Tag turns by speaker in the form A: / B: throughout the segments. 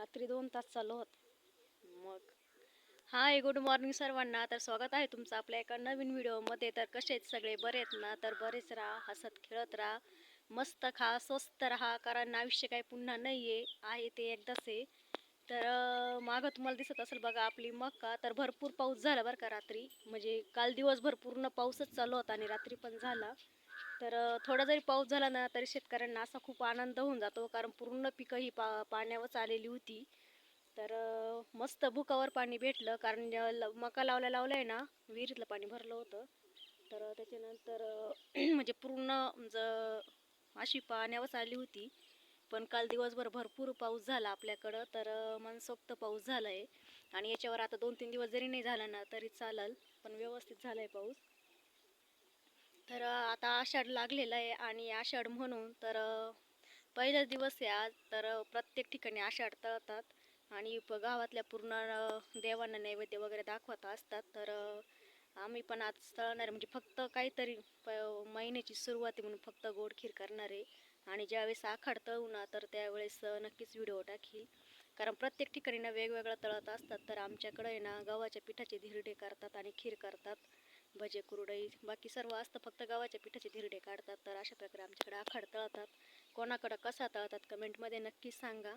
A: रात्री दोन तास चालू होत. मग? हाय गुड मॉर्निंग सर्वांना. तर स्वागत आहे तुमचं आपल्या एका नवीन व्हिडिओमध्ये. तर कसे आहेत सगळे? बरे आहेत ना? तर बरेच राहा हसत खेळत राहा. मस्त खा स्वस्त राहा कारण आयुष्य काही पुन्हा नाही आहे आहे ते एकदाच आहे. तर मागं तुम्हाला दिसत असेल बघा आपली मक्का. तर भरपूर पाऊस झाला बरं का रात्री. म्हणजे काल दिवसभर पूर्ण पाऊसच चालू होता आणि रात्री पण झाला. तर थोडा जरी पाऊस झाला ना तरी शेतकऱ्यांना असा खूप आनंद होऊन जातो. कारण पूर्ण पिकं ही पा पाण्यावरच आलेली होती. तर मस्त भुकावर पाणी भेटलं. कारण मका लावल्या लावलं आहे ना विहिरीतलं पाणी भरलं होतं. तर त्याच्यानंतर म्हणजे पूर्ण म्हणजे, ज अशी पाण्यावरच आली होती. पण काल दिवसभर भरपूर पाऊस झाला आपल्याकडं. तर मनसोक्त पाऊस झाला आहे आणि याच्यावर आता दोन तीन दिवस जरी नाही झाला ना तरी चालेल. पण व्यवस्थित झाला आहे पाऊस. तर आता आषाढ लागलेला आहे आणि आषाढ म्हणून तर अं, पहिलाच दिवस आहे आज. तर प्रत्येक ठिकाणी आषाढ तळतात आणि प गावातल्या पूर्ण देवांना नैवेद्य वगैरे दाखवत असतात. तर आम्ही पण आज तळणार म्हणजे फक्त काहीतरी प महिन्याची सुरुवात म्हणून फक्त गोड खीर करणार आहे. आणि ज्यावेळेस आखाड तळू ना तर त्यावेळेस नक्कीच व्हिडिओ टाकील. कारण प्रत्येक ठिकाणी ना वेगवेगळं तळत असतात. तर आमच्याकडे आहे ना गव्हाच्या पिठाचे धिरडे करतात आणि खीर करतात. भजे कुरडई बाकी सर्व असतं. फक्त गव्हाच्या पिठाचे धिरडे काढतात. तर अशा प्रकारे आमच्याकडे आखाड तळतात. कोणाकडं कसा तळतात कमेंटमध्ये नक्की सांगा.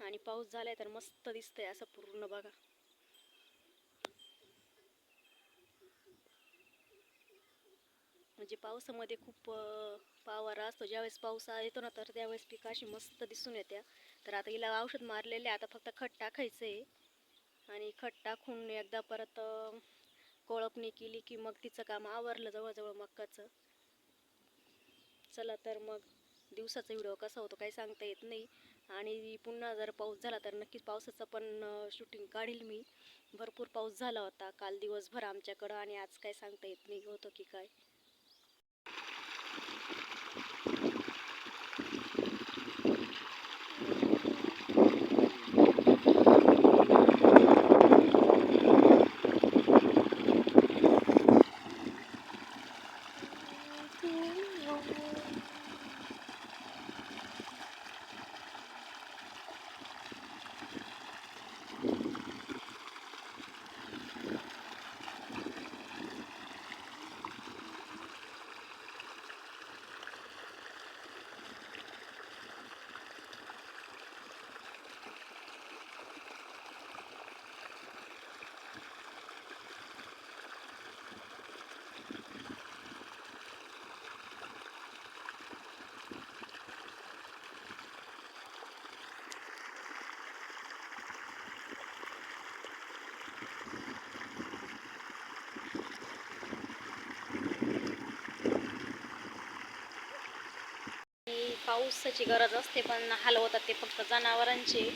A: आणि पाऊस झालाय तर मस्त दिसतंय असं पूर्ण बघा. म्हणजे पावसामध्ये खूप पावारा असतो. ज्यावेळेस पाऊस येतो ना तर त्यावेळेस पिकं अशी मस्त दिसून येत्या तर आता हिला औषध मारलेले आता फक्त खट टाकायचं आहे आणि खट टाकून एकदा परत कोळपणी केली की मग तिचं काम आवरलं जवळजवळ मक्काचं. चला तर मग दिवसाचा व्हिडिओ कसा होतो काही सांगता येत नाही. आणि पुन्हा जर पाऊस झाला तर नक्कीच पावसाचं पण शूटिंग काढील मी. भरपूर पाऊस झाला होता काल दिवसभर आमच्याकडं आणि आज काय सांगता येत नाही होतं की काय आणि पावसाची गरज असते पण हलवतात ते फक्त जनावरांचे.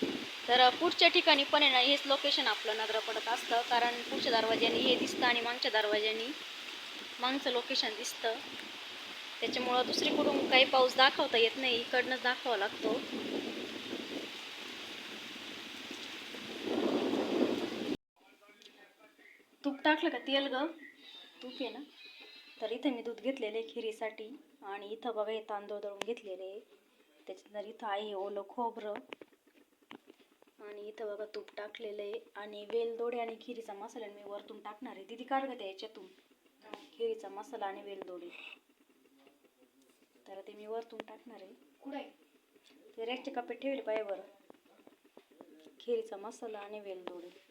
A: तर पुढच्या ठिकाणी पण आहे ना हेच लोकेशन आपलं नजर पडत असतं. कारण पुढच्या दरवाज्याने हे दिसतं आणि मागच्या दरवाज्याने मागचं लोकेशन दिसतं. त्याच्यामुळं दुसरीकडून काही पाऊस दाखवता येत नाही इकडनंच दाखवावा लागतो. तूप टाकलं का तेल ग? तूप आहे ना? तर इथं मी दूध घेतलेले खिरीसाठी आणि इथं बघा हे तांदूळ दळून घेतलेले त्याच्यानंतर इथं आहे ओलं खोबरं. आणि इथं बघा तूप टाकलेलं आहे. आणि वेलदोडे आणि खिरीचा मसाला मी वरतून टाकणार आहे. दिदी काढ त्या याच्यातून. खिरीचा मसाला आणि वेलदोडे तर ते मी वरतून टाकणार आहे. कुठे ते रेटच्या कप्प्यात ठेवले पाहिजे बरं. खिरीचा मसाला आणि वेलदोडे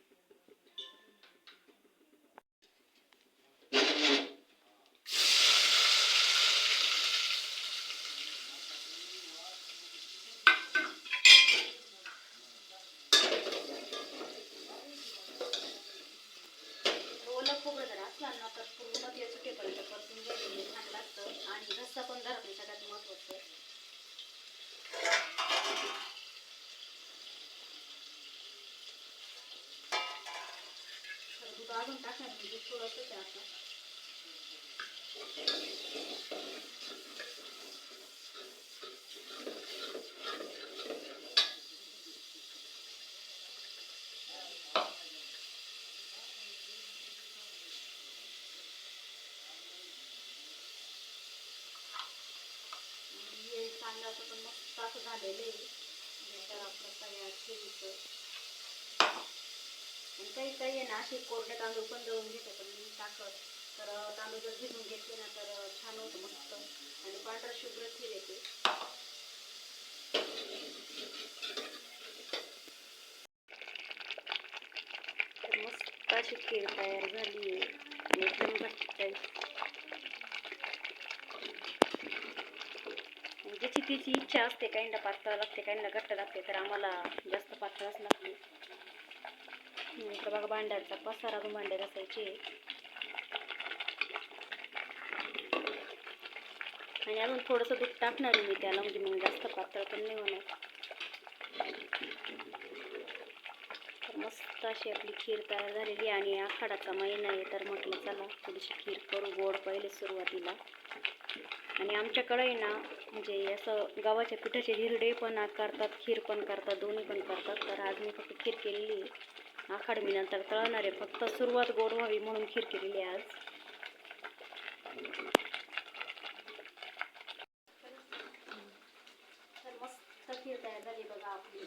A: ओलं खोबरं जर असलं ना तर पूर्ण ते सुटेपर्यंत परतून घ्यायचं छान लागतं आणि रस्सा पण धरत नाही सगळ्यात महत्त्वाचं काढून टाकणार म्हणजे थोडंसंच आहे आता. हे पण मस्त असं झालेलं आहे. बेटर आपलं तयार ठेवीचं आणि काही काही आहे ना असे कोरडे तांदूळ पण दळून घेतो पण मी टाकत तर तांदूळ जर भिजून घेतले ना तर छान होतं मस्त. आणि पांढरा शुभ्र खीर येते. तर मस्त अशी खीर तयार झाली एकदम घट्ट ज्याची तिची इच्छा असते काहींना पातळ लागते काहींना घट्ट लागते तर आम्हाला जास्त पातळच लागते. इकडं बघा भांड्याचा पसारा पण भांडे घासायचे आणि अजून थोडंसं दूध टाकणार मी त्याला म्हणजे मग जास्त पातळ पण नाही होणार. मस्त अशी आपली खीर तयार झालेली आहे आणि आखाडाचा महिना आहे तर म्हटलं चला थोडीशी खीर करू गोड पहिले सुरुवातीला. आणि आमच्याकडे आहे ना म्हणजे असं गव्हाच्या पिठाचे हिरडे पण करतात खीर पण करतात दोन्ही पण करतात तर आज मी फक्त खीर केलेली आखाडमीनंतर आखाड तळणार आहे फक्त सुरुवात गोड व्हावी म्हणून खीर केलेली आज. तर मस्त खीर तयार झाली बघा आपली.